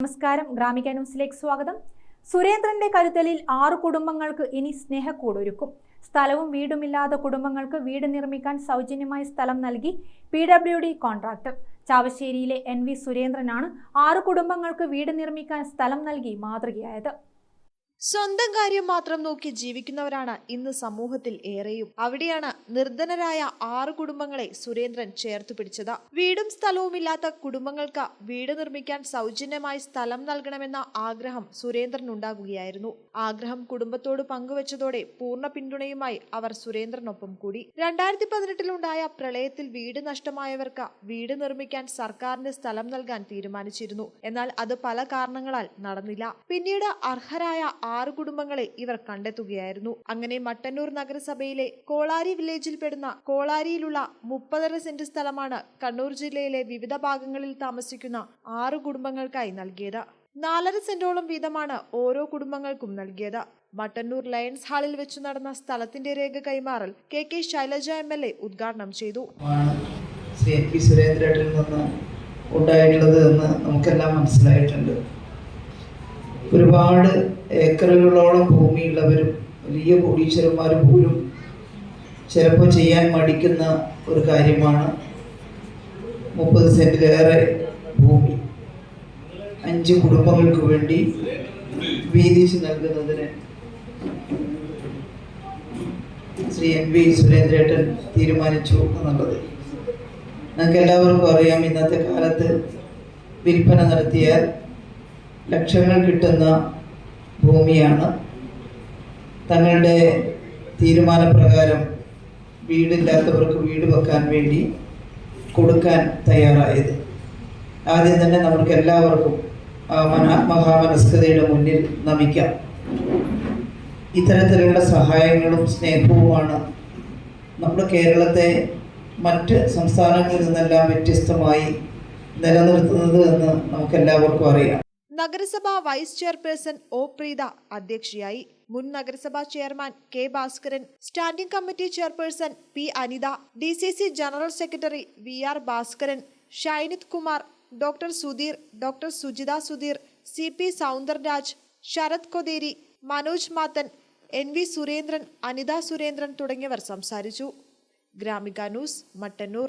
നമസ്കാരം. ഗ്രാമിക ന്യൂസിലേക്ക് സ്വാഗതം. സുരേന്ദ്രന്റെ കരുതലിൽ ആറു കുടുംബങ്ങൾക്ക് ഇനി സ്നേഹക്കൂടൊരുക്കും. സ്ഥലവും വീടുമില്ലാത്ത കുടുംബങ്ങൾക്ക് വീട് നിർമ്മിക്കാൻ സൗജന്യമായി സ്ഥലം നൽകി പി ഡബ്ല്യു ഡി കോൺട്രാക്ടർ. ചാവശ്ശേരിയിലെ എൻ വി സുരേന്ദ്രനാണ് ആറു കുടുംബങ്ങൾക്ക് വീട് നിർമ്മിക്കാൻ സ്ഥലം നൽകി മാതൃകയായത്. സ്വന്തം കാര്യം മാത്രം നോക്കി ജീവിക്കുന്നവരാണ് ഇന്ന് സമൂഹത്തിൽ ഏറെയും. അവിടെയാണ് നിർധനരായ ആറ് കുടുംബങ്ങളെ സുരേന്ദ്രൻ ചേർത്തു പിടിച്ചത്. വീടും സ്ഥലവുമില്ലാത്ത കുടുംബങ്ങൾക്ക് വീട് നിർമ്മിക്കാൻ സൗജന്യമായി സ്ഥലം നൽകണമെന്ന ആഗ്രഹം സുരേന്ദ്രൻ ഉണ്ടാകുകയായിരുന്നു ആഗ്രഹം കുടുംബത്തോട് പങ്കുവച്ചതോടെ പൂർണ പിന്തുണയുമായി അവർ സുരേന്ദ്രനൊപ്പം കൂടി. രണ്ടായിരത്തി പതിനെട്ടിലുണ്ടായ പ്രളയത്തിൽ വീട് നഷ്ടമായവർക്ക് വീട് നിർമ്മിക്കാൻ സർക്കാരിന് സ്ഥലം നൽകാൻ തീരുമാനിച്ചിരുന്നു. എന്നാൽ അത് പല കാരണങ്ങളാൽ നടന്നില്ല. പിന്നീട് അർഹരായ ആറ് കുടുംബങ്ങളെ ഇവർ കണ്ടെത്തുകയായിരുന്നു. അങ്ങനെ മട്ടന്നൂർ നഗരസഭയിലെ കോളാരി വില്ലേജിൽ പെടുന്ന കോളാരിയിലുള്ള മുപ്പതര സെന്റ് സ്ഥലമാണ് കണ്ണൂർ ജില്ലയിലെ വിവിധ ഭാഗങ്ങളിൽ താമസിക്കുന്ന ആറ് കുടുംബങ്ങൾക്കായി നൽകിയത്. നാലര സെന്റോളം വീതമാണ് ഓരോ കുടുംബങ്ങൾക്കും നൽകിയത്. മട്ടന്നൂർ ലയൺസ് ഹാളിൽ വെച്ച് നടന്ന സ്ഥലത്തിന്റെ രേഖ കൈമാറൽ K K Shailaja M L A ഉദ്ഘാടനം ചെയ്തു. ശ്രീ ഉണ്ടായിട്ടുള്ളത് എന്ന് നമുക്കെല്ലാം മനസ്സിലായിട്ടുണ്ട്. ഒരുപാട് ഏക്കറുകളോളം ഭൂമിയുള്ളവരും വലിയ കോടീശ്വരന്മാർ പോലും ചിലപ്പോൾ ചെയ്യാൻ മടിക്കുന്ന ഒരു കാര്യമാണ് മുപ്പത് സെന്റിലേറെ ഭൂമി. അഞ്ച് കുടുംബങ്ങൾക്ക് വേണ്ടി വീതിച്ച് നൽകുന്നതിന് ശ്രീ എം വി സുരേന്ദ്രേട്ടൻ തീരുമാനിച്ചു എന്നുള്ളത്. നമുക്ക് എല്ലാവർക്കും അറിയാം ഇന്നത്തെ കാലത്ത് വിൽപ്പന നടത്തിയാൽ ലക്ഷങ്ങൾ കിട്ടുന്ന ഭൂമിയാണ്. തങ്ങളുടെ തീരുമാനപ്രകാരം വീടില്ലാത്തവർക്ക് വീട് വെക്കാൻ വേണ്ടി കൊടുക്കാൻ തയ്യാറായത്. ആദ്യം തന്നെ നമുക്ക് എല്ലാവർക്കും ആ മന- മഹാമനസ്കതയുടെ മുന്നിൽ നമിക്കാം. ഇത്തരത്തിലുള്ള സഹായങ്ങളും സ്നേഹവുമാണ് നമ്മുടെ കേരളത്തെ മറ്റ് സംസ്ഥാനങ്ങളിൽ നിന്നെല്ലാം വ്യത്യസ്തമായി നിലനിർത്തുന്നത് എന്ന് നമുക്കെല്ലാവർക്കും അറിയാം. നഗരസഭാ വൈസ് ചെയർപേഴ്സൺ ഒ പ്രീത അധ്യക്ഷയായി. മുൻ നഗരസഭാ chairman K Bhaskaran standing committee chairperson P Anitha D C C general secretary V R Bhaskaran Shainith Kumar doctor Sudheer doctor Sujitha Sudheer C P Soundarraj Sarath Kotheri Manoj Mathan N V Surendran Anitha Surendran തുടങ്ങിയവർ സംസാരിച്ചു. Gramika news Mattannur.